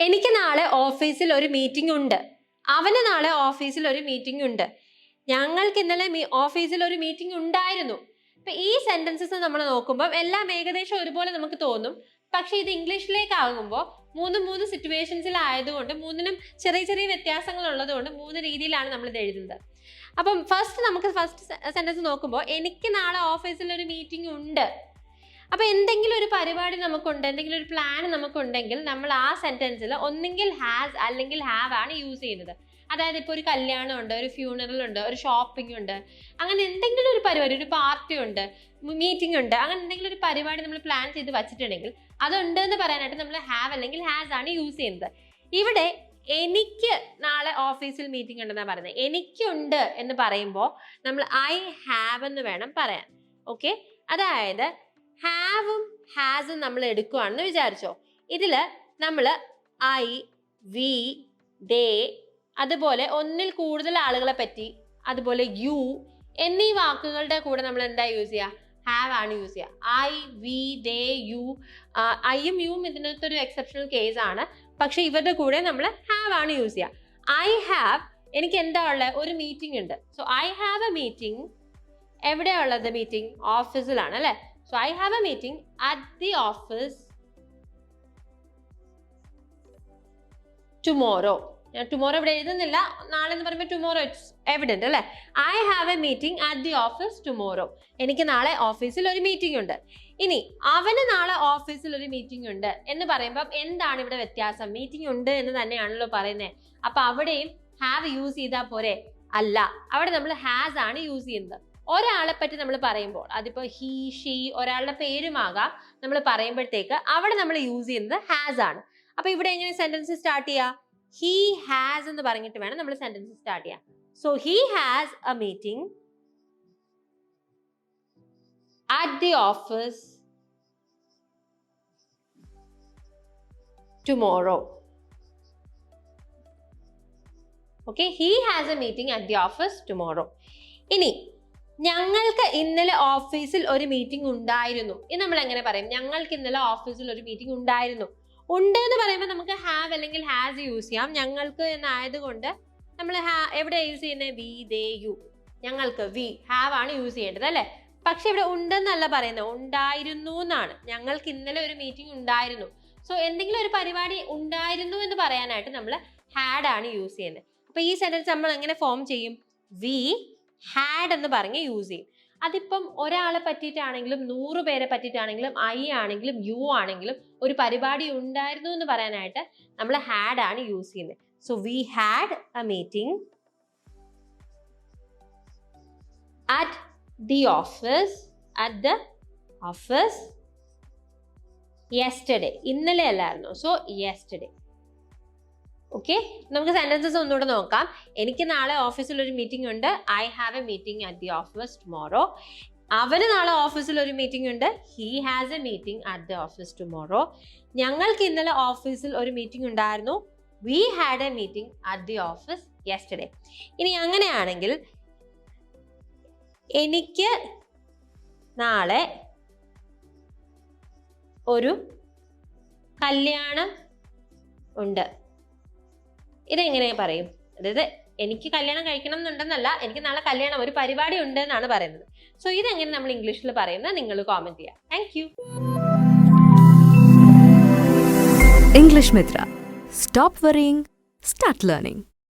എനിക്ക് നാളെ ഓഫീസിൽ ഒരു മീറ്റിംഗ് ഉണ്ട്. അവന് നാളെ ഓഫീസിൽ ഒരു മീറ്റിംഗ് ഉണ്ട്. ഞങ്ങൾക്ക് ഇന്നലെ ഓഫീസിൽ ഒരു മീറ്റിംഗ് ഉണ്ടായിരുന്നു. ഇപ്പൊ ഈ സെന്റൻസസ് നമ്മൾ നോക്കുമ്പോൾ എല്ലാം ഏകദേശം ഒരുപോലെ നമുക്ക് തോന്നും. പക്ഷെ ഇത് ഇംഗ്ലീഷിലേക്ക് ആകുമ്പോൾ മൂന്ന് മൂന്ന് സിറ്റുവേഷൻസിലായതുകൊണ്ട് മൂന്നിനും ചെറിയ ചെറിയ വ്യത്യാസങ്ങൾ ഉള്ളതുകൊണ്ട് മൂന്ന് രീതിയിലാണ് നമ്മൾ ഇത് എഴുതുന്നത്. അപ്പം ഫസ്റ്റ് നമുക്ക് ഫസ്റ്റ് സെന്റൻസ് നോക്കുമ്പോൾ എനിക്ക് നാളെ ഓഫീസിൽ ഒരു മീറ്റിംഗ് ഉണ്ട്. അപ്പൊ എന്തെങ്കിലും ഒരു പരിപാടി നമുക്കുണ്ട് എന്തെങ്കിലും ഒരു പ്ലാൻ നമുക്കുണ്ടെങ്കിൽ നമ്മൾ ആ സെന്റൻസിൽ ഒന്നെങ്കിൽ ഹാസ് അല്ലെങ്കിൽ ഹാവ് ആണ് യൂസ് ചെയ്യുന്നത്. അതായത് ഇപ്പോൾ ഒരു കല്യാണം ഉണ്ട് ഒരു ഫ്യൂണറൽ ഉണ്ട് ഒരു ഷോപ്പിംഗ് ഉണ്ട് അങ്ങനെ എന്തെങ്കിലും ഒരു പരിപാടി ഒരു പാർട്ടി ഉണ്ട് മീറ്റിംഗ് ഉണ്ട് അങ്ങനെ എന്തെങ്കിലും ഒരു പരിപാടി നമ്മൾ പ്ലാൻ ചെയ്ത് വച്ചിട്ടുണ്ടെങ്കിൽ അതുണ്ട് എന്ന് പറയാനായിട്ട് നമ്മൾ ഹാവ് അല്ലെങ്കിൽ ഹാസ് ആണ് യൂസ് ചെയ്യുന്നത്. ഇവിടെ എനിക്ക് നാളെ ഓഫീസിൽ മീറ്റിംഗ് ഉണ്ടെന്നാണ് പറയുന്നത്. എനിക്കുണ്ട് എന്ന് പറയുമ്പോൾ നമ്മൾ ഐ ഹാവ് എന്ന് വേണം പറയാൻ. ഓക്കെ അതായത് ഹാവും ഹാസും നമ്മൾ എടുക്കുകയാണെന്ന് വിചാരിച്ചോ. ഇതിൽ നമ്മൾ ഐ വി ദേ അതുപോലെ ഒന്നിൽ കൂടുതൽ ആളുകളെ പറ്റി അതുപോലെ യു എന്നീ വാക്കുകളുടെ കൂടെ നമ്മൾ എന്താ യൂസ് ചെയ്യുക? ഹാവ് ആണ് യൂസ് ചെയ്യുക. ഐ വി ദേ യു ഐയും യുവും ഇതിനകത്ത് ഒരു എക്സെപ്ഷണൽ കേസ് ആണ്. പക്ഷെ ഇവരുടെ കൂടെ നമ്മൾ ഹാവ് ആണ് യൂസ് ചെയ്യുക. ഐ ഹാവ് എനിക്ക് എന്താ ഉള്ളത്? ഒരു മീറ്റിംഗ് ഉണ്ട്. So I have a meeting എവിടെയാ ഉള്ളത് മീറ്റിംഗ് ഓഫീസിലാണ് അല്ലേ? So I have a meeting at the office tomorrow ഞാൻ ടുമോറോ ഇവിടെ എഴുതുന്നില്ല. നാളെ എന്ന് പറയുമ്പോൾ ടുമോറോ ഇറ്റ്സ് എവിഡന്റ് അല്ലേ? I have a meeting at the office tomorrow എനിക്ക് നാളെ ഓഫീസിൽ ഒരു മീറ്റിംഗ് ഉണ്ട്. ഇനി അവന് നാളെ ഓഫീസിൽ ഒരു മീറ്റിംഗ് ഉണ്ട് എന്ന് പറയുമ്പോൾ എന്താണ് ഇവിടെ വ്യത്യാസം? മീറ്റിംഗ് ഉണ്ട് എന്ന് തന്നെയാണല്ലോ പറയുന്നത് അപ്പം അവിടെയും ഹാവ് യൂസ് ചെയ്താൽ പോരെ? അല്ല. അവിടെ നമ്മൾ ഹാസ് ആണ് യൂസ് ചെയ്യുന്നത്. ഒരാളെ പറ്റി നമ്മൾ പറയുമ്പോൾ അതിപ്പോ ഹീ ഷീ ഒരാളുടെ പേരുമാകാം നമ്മൾ പറയുമ്പോഴത്തേക്ക് അവിടെ നമ്മൾ യൂസ് ചെയ്യുന്നത് ഹാസ് ആണ്. അപ്പൊ ഇവിടെ എങ്ങനെ സെന്റൻസ് സ്റ്റാർട്ട് ചെയ്യാ? ഹീ ഹാസ് എന്ന് പറഞ്ഞിട്ട് വേണം നമ്മൾ സെന്റൻസ് സ്റ്റാർട്ട് ചെയ്യാം so he has a meeting at the office tomorrow. Okay he has a meeting at the office tomorrow ഇനി ഞങ്ങൾക്ക് ഇന്നലെ ഓഫീസിൽ ഒരു മീറ്റിംഗ് ഉണ്ടായിരുന്നു. ഇത് നമ്മൾ എങ്ങനെ പറയും? ഞങ്ങൾക്ക് ഇന്നലെ ഓഫീസിൽ ഒരു മീറ്റിംഗ് ഉണ്ടായിരുന്നു. ഉണ്ട് എന്ന് പറയുമ്പോൾ നമുക്ക് ഹാവ് അല്ലെങ്കിൽ ഹാസ് യൂസ് ചെയ്യാം. ഞങ്ങൾക്ക് എന്നായതുകൊണ്ട് നമ്മൾ എവിടെ യൂസ് ചെയ്യുന്നത്? വി ദേ യു ഞങ്ങൾക്ക് വി ഹാവ് ആണ് യൂസ് ചെയ്യേണ്ടത് അല്ലേ? പക്ഷെ ഇവിടെ ഉണ്ടെന്നല്ല പറയുന്നത്. ഉണ്ടായിരുന്നു എന്നാണ്. ഞങ്ങൾക്ക് ഇന്നലെ ഒരു മീറ്റിംഗ് ഉണ്ടായിരുന്നു. സോ എന്തെങ്കിലും ഒരു പരിപാടി ഉണ്ടായിരുന്നു എന്ന് പറയാനായിട്ട് നമ്മൾ ഹാഡ് ആണ് യൂസ് ചെയ്യുന്നത്. അപ്പോൾ ഈ സെന്റൻസ് നമ്മൾ എങ്ങനെ ഫോം ചെയ്യും? വി ഹാഡ് എന്ന് പറഞ്ഞ് യൂസ് ചെയ്യും. അതിപ്പം ഒരാളെ പറ്റിയിട്ടാണെങ്കിലും നൂറ് പേരെ പറ്റിയിട്ടാണെങ്കിലും ഐ ആണെങ്കിലും യു ആണെങ്കിലും ഒരു പരിപാടി ഉണ്ടായിരുന്നു എന്ന് പറയാനായിട്ട് നമ്മൾ ഹാഡ് ആണ് യൂസ് ചെയ്യുന്നത്. So we had a meeting at the office at the office yesterday. ഇന്നലെ അല്ലായിരുന്നു? സോ യെസ്റ്റർഡേ ഓക്കെ നമുക്ക് സെന്റൻസസ് ഒന്നുകൂടെ നോക്കാം. എനിക്ക് നാളെ ഓഫീസിൽ ഒരു മീറ്റിംഗ് ഉണ്ട്. I have a meeting at the office tomorrow അവന് നാളെ ഓഫീസിൽ ഒരു മീറ്റിംഗ് ഉണ്ട്. He has a meeting at the office tomorrow ഞങ്ങൾക്ക് ഇന്നലെ ഓഫീസിൽ ഒരു മീറ്റിംഗ് ഉണ്ടായിരുന്നു. We had a meeting at the office yesterday ഇനി അങ്ങനെയാണെങ്കിൽ എനിക്ക് നാളെ ഒരു കല്യാണം ഉണ്ട്. ഇതെങ്ങനെ പറയും? അതായത് എനിക്ക് കല്യാണം കഴിക്കണം എന്നുണ്ടെന്നല്ല എനിക്ക് നാളെ കല്യാണം ഒരു പരിപാടി ഉണ്ട് എന്നാണ് പറയുന്നത്. സോ ഇതെങ്ങനെ നമ്മൾ ഇംഗ്ലീഷിൽ പറയുന്നത് നിങ്ങൾ കോമെന്റ് ചെയ്യാം. Thank you English Mitra stop worrying start learning.